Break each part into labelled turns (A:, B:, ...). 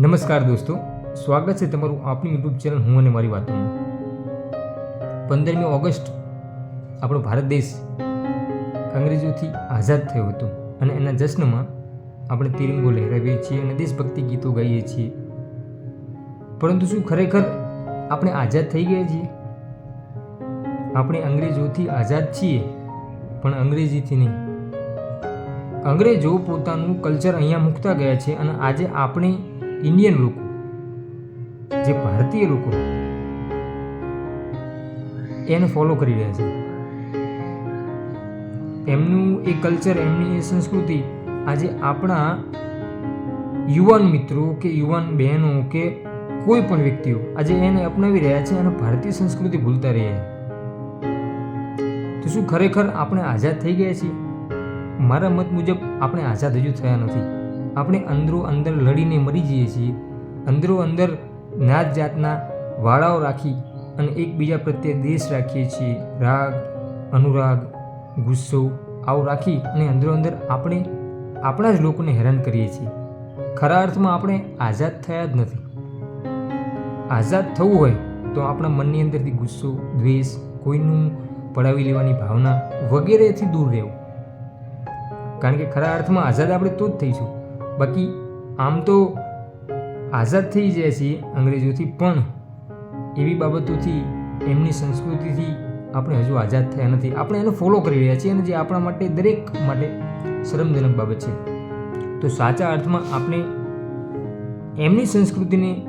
A: નમસ્કાર દોસ્તો, સ્વાગત છે તમારું આપણી યુટ્યુબ ચેનલ હું અને મારી વાતોમાં. પંદરમી ઓગસ્ટ આપણો ભારત દેશ અંગ્રેજોથી આઝાદ થયો હતો અને એના જશ્નમાં આપણે તિરંગો લહેરાવીએ છીએ અને દેશભક્તિ ગીતો ગાઈએ છીએ. પરંતુ શું ખરેખર આપણે આઝાદ થઈ ગયા છીએ? આપણે અંગ્રેજોથી આઝાદ છીએ, પણ અંગ્રેજીથી નહીં. અંગ્રેજો પોતાનું કલ્ચર અહીંયા મૂકતા ગયા છે અને આજે આપણે ઇન્ડિયન લોકો, જે ભારતીય લોકો, એને ફોલો કરી રહ્યા છે. એમનું એ કલ્ચર એમની સંસ્કૃતિ આજે આપણા યુવાન મિત્રો કે યુવાન બહેનો કે કોઈ પણ વ્યક્તિઓ આજે એને અપનાવી રહ્યા છે અને ભારતીય સંસ્કૃતિ ભૂલતા રહ્યા છે. તો શું ખરેખર આપણે આઝાદ થઈ ગયા છીએ? મારા મત મુજબ આપણે આઝાદ હજુ થયા નથી. આપણે અંદરો અંદર લડીને મરી જઈએ છીએ. અંદરો અંદર નાત જાતના વાળાઓ રાખી અને એકબીજા પ્રત્યે દેશ રાખીએ છીએ. રાગ, અનુરાગ, ગુસ્સો આવું રાખી અને અંદરો અંદર આપણે, આપણા જ લોકોને હેરાન કરીએ છીએ. ખરા અર્થમાં આપણે આઝાદ થયા જ નથી. આઝાદ થવું હોય તો આપણા મનની અંદરથી ગુસ્સો, દ્વેષ, કોઈનું પડાવી લેવાની ભાવના વગેરેથી દૂર રહેવું. કારણ કે ખરા અર્થમાં આઝાદ આપણે તો જ થઈશું. બાકી આમ તો આઝાદ થઈ જાય છીએ અંગ્રેજોથી, પણ એવી બાબતોથી, એમની સંસ્કૃતિથી આપણે હજુ આઝાદ થયા નથી. આપણે એને ફોલો કરી રહ્યા છીએ અને જે આપણા માટે, દરેક માટે શરમજનક બાબત છે. તો સાચા અર્થમાં આપણે એમની સંસ્કૃતિને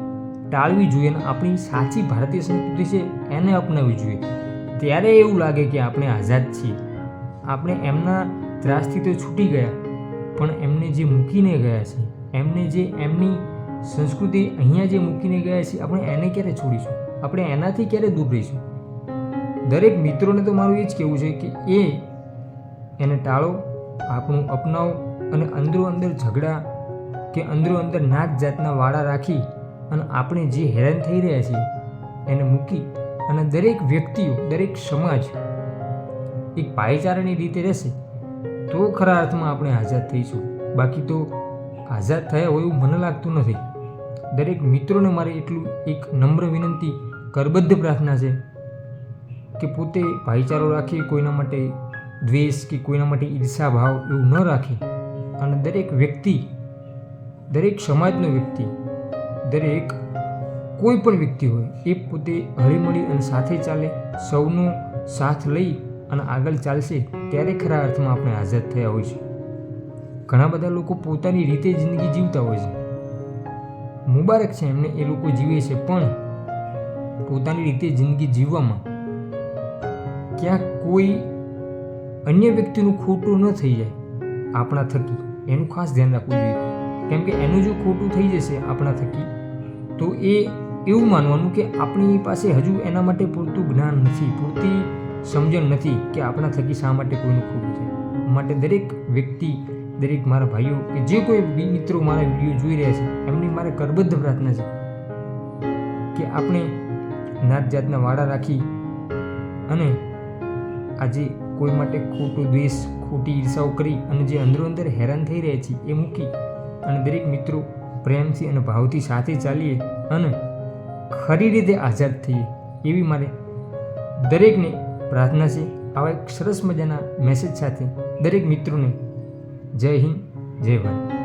A: ટાળવી જોઈએ અને આપણી સાચી ભારતીય સંસ્કૃતિ છે એને અપનાવવી જોઈએ. ત્યારે એવું લાગે કે આપણે આઝાદ છીએ. આપણે એમના ત્રાસથી તો છૂટી ગયા. પણ એમને જે મૂકીને ગયા છે, એમને જે એમની સંસ્કૃતિ અહીંયા જે મૂકીને ગયા છે, આપણે એને ક્યારે છોડીશું? આપણે એનાથી ક્યારે દૂર રહીશું? દરેક મિત્રોને તો મારું એ જ કહેવું છે કે એ એને ટાળો, આપણું અપનાવો અને અંદરો અંદર ઝઘડા કે અંદરો અંદર નાત જાતના વાળા રાખી અને આપણે જે હેરાન થઈ રહ્યા છીએ, એને મૂકી અને દરેક વ્યક્તિઓ, દરેક સમાજ એક ભાઈચારાની રીતે રહેશે. તો ખરા અર્થમાં આપણે આઝાદ થઈશું. બાકી તો આઝાદ થયા હોય એવું મને લાગતું નથી. દરેક મિત્રોને મારે એટલું એક નમ્ર વિનંતી, કરબદ્ધ પ્રાર્થના છે કે પોતે ભાઈચારો રાખી, કોઈના માટે દ્વેષ કે કોઈના માટે ઈર્ષા ભાવ એવું ન રાખે. અને દરેક વ્યક્તિ, દરેક સમાજનો વ્યક્તિ, દરેક કોઈ પણ વ્યક્તિ હોય, એ પોતે હળીમળી અને સાથે ચાલે, સૌનો સાથ લઈ અને આગળ ચાલશે ત્યારે ખરા અર્થમાં આપણે આઝાદ થયા હોય છે. ઘણા બધા લોકો પોતાની રીતે જિંદગી જીવતા હોય છે. મુબારક છે એમને એ લોકો જીવે છે, પણ પોતાની રીતે જિંદગી જીવવામાં ક્યાંક કોઈ અન્ય વ્યક્તિનું ખોટું ન થઈ જાય, આપણા થકી. એનું ખાસ ધ્યાન રાખવું જોઈએ. કેમ કે એનું જો ખોટું થઈ જશે આપણા થકી, તો એ એવું માનવાનું કે આપણી પાસે હજુ એના માટે પૂરતું જ્ઞાન નથી, પૂરતી સમજણ નથી કે આપણા થકી શા માટે કોઈનું ખોટું છે. માટે દરેક વ્યક્તિ, દરેક મારા ભાઈઓ કે જે કોઈ મિત્રો મારા વીડિયો જોઈ રહ્યા છે, એમની મારે કરબદ્ધ પ્રાર્થના છે કે આપણે નાત જાતના વાડા રાખી અને આજે કોઈ માટે ખોટો દ્વેષ, ખોટી ઈર્ષાઓ કરી અને જે અંદરો અંદર હેરાન થઈ રહ્યા છીએ એ મૂકી અને દરેક મિત્રો પ્રેમથી અને ભાવથી સાથે ચાલીએ અને ખરી રીતે આઝાદ થઈએ એવી મારે દરેકને પ્રાર્થના છે. આવા એક સરસ મજાના મેસેજ સાથે દરેક મિત્રોને જય હિન્દ જય ભારત.